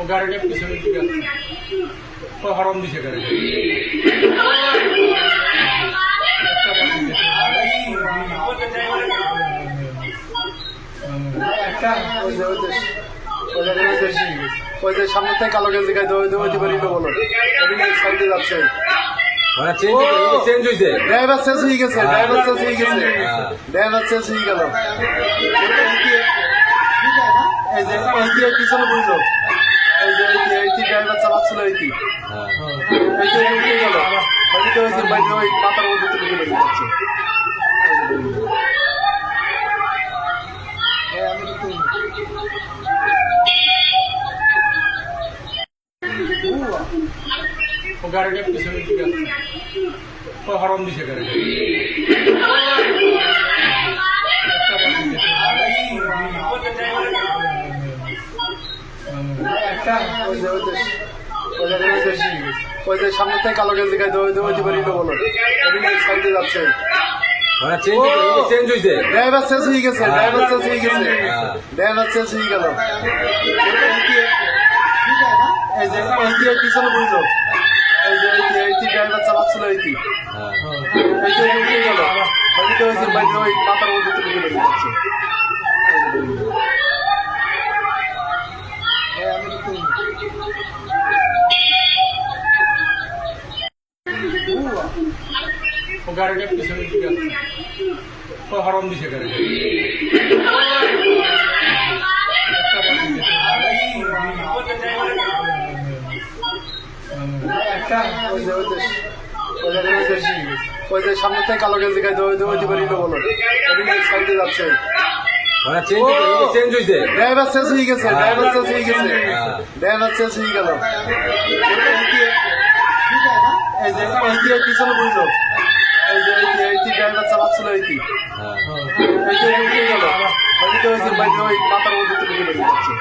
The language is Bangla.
ও গাড়িটা পিছনের দিকে আসছে ও হরন দিছে গাড়িটা। ওই যে সামনে থেকে কালো গেঞ্জি গাইতে ওই ওই দিকে রিলো বলো। সাইডে যাচ্ছে। ড্রাইভার শেষ হয়ে গেছে ড্রাইভার শেষ হয়ে গেছে। ড্রাইভার শেষ হয়ে গেল। এই যে এই যে পিছনে বুঝলো এই যে এই যে এই যে ড্রাইভার চালাচ্ছিল এই যে হ্যাঁ এই যে উঠে গেল বাড়িতে ওই যে বাড়িতে ওই মাথার মধ্যে তুলে তুলে যাচ্ছে গাড়িটা পিছনের দিকে আসছে দিছে গাড়িটা একটা ওই যে ওই যে ওই যে ওই যে ওই যে সামনে থেকে কালো গেঞ্জি গাইতে ওই ওই দিকে রিলো বলো। ওই সাইডে যাচ্ছে। ড্রাইভার শেষ হয়ে গেছে ড্রাইভার শেষ হয়ে গেছে। ড্রাইভার শেষ হয়ে গেল। এই যে এই যে পিছনে বুঝলো এই যে এই যে যে ড্রাইভার চালাচ্ছিল এই যে। হ্যাঁ। এই যে উঠে গেল। বাড়িতে ওই যে বাড়িতে ওই মাথার মধ্যে তুলে তুলে যাচ্ছে ও সামনে থেকে কালো গেঞ্জি গাইতে ওই ওই দিকে রিলো বলো সাইডে যাচ্ছে মানে চেঞ্জ চেঞ্জ হয়েছে ড্রাইভার শেষ হয়ে গেছে ড্রাইভার শেষ হয়ে গেছে ড্রাইভার শেষ হয়ে গেল এই যে এই পিছনে বুঝলো এই যে এই যে ড্রাইভার চালাচ্ছিল এই হ্যাঁ এই যে উঠে গেল বাড়িতে যে বাড়িতে ওই মাথার মধ্যে তুলে তুলে যাচ্ছে